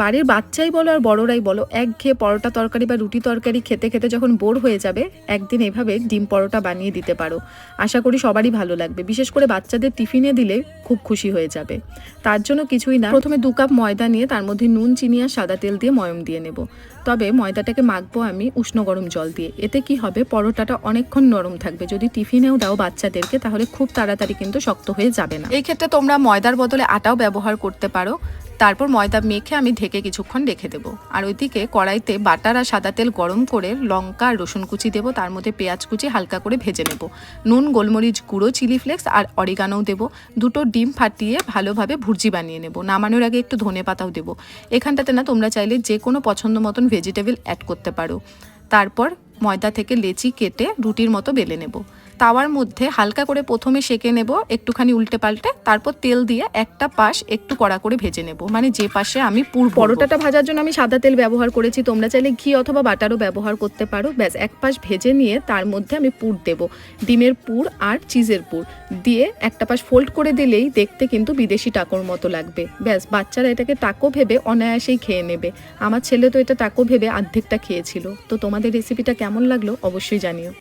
বাড়ির বাচ্চাই বলো আর বড়রাই বলো এক ঘেয়ে পরোটা তরকারি বা রুটি তরকারি খেতে খেতে যখন বোর হয়ে যাবে, একদিন এভাবে ডিম পরোটা বানিয়ে দিতে পারো। আশা করি সবারই ভালো লাগবে। বিশেষ করে বাচ্চাদের টিফিনে দিলে খুব খুশি হয়ে যাবে। তার জন্য কিছুই না, প্রথমে দু কাপ ময়দা নিয়ে তার মধ্যে নুন, চিনি আর সাদা তেল দিয়ে ময়ম দিয়ে নেব। তবে ময়দাটাকে মাখবো আমি উষ্ণ গরম জল দিয়ে। এতে কি হবে? পরোটাটা অনেকক্ষণ নরম থাকবে। যদি টিফিনেও দাও বাচ্চাদেরকে, তাহলে খুব তাড়াতাড়ি কিন্তু শক্ত হয়ে যাবে না। এই ক্ষেত্রে তোমরা ময়দার বদলে আটাও ব্যবহার করতে পারো। তারপর ময়দা মেখে আমি ঢেকে কিছুক্ষণ রেখে দেবো। আর ওইদিকে কড়াইতে বাটার আর সাদা তেল গরম করে লঙ্কা আর রসুন কুচি দেবো। তার মধ্যে পেঁয়াজ কুচি হালকা করে ভেজে নেব। নুন, গোলমরিচ গুঁড়ো, চিলি ফ্লেক্স আর অরিগানোও দেবো। দুটো ডিম ফাটিয়ে ভালোভাবে ভুর্জি বানিয়ে নেব। নামানোর আগে একটু ধনে পাতাও দেবো। এখানটাতে না, তোমরা চাইলে যে কোনো পছন্দ মতন ভেজিটেবল অ্যাড করতে পারো। তারপর ময়দা থেকে লেচি কেটে রুটির মতো বেলে নেব। তাওয়ার মধ্যে হালকা করে প্রথমে সেকে নেব, একটুখানি উল্টে পাল্টে, তারপর তেল দিয়ে একটা পাশ একটু কড়া করে ভেজে নেব। মানে যে পাশে আমি পুর পরোটাটা ভাজার জন্য আমি সাদা তেল ব্যবহার করেছি, তোমরা চাইলে ঘি অথবা বাটারও ব্যবহার করতে পারো। ব্যাস, এক পাশ ভেজে নিয়ে তার মধ্যে আমি পুর দেব। ডিমের পুর আর চিজের পুর। দিয়ে একটা পাশ ফোল্ড করে দিলেই দেখতে কিন্তু বিদেশি টাকোর মতো লাগবে। ব্যাস, বাচ্চারা এটাকে টাকো ভেবে অনায়াসেই খেয়ে নেবে। আমার ছেলে তো এটা টাকো ভেবে অর্ধেকটা খেয়েছিল। তো তোমাদের রেসিপিটা কেমন লাগল অবশ্যই জানিও।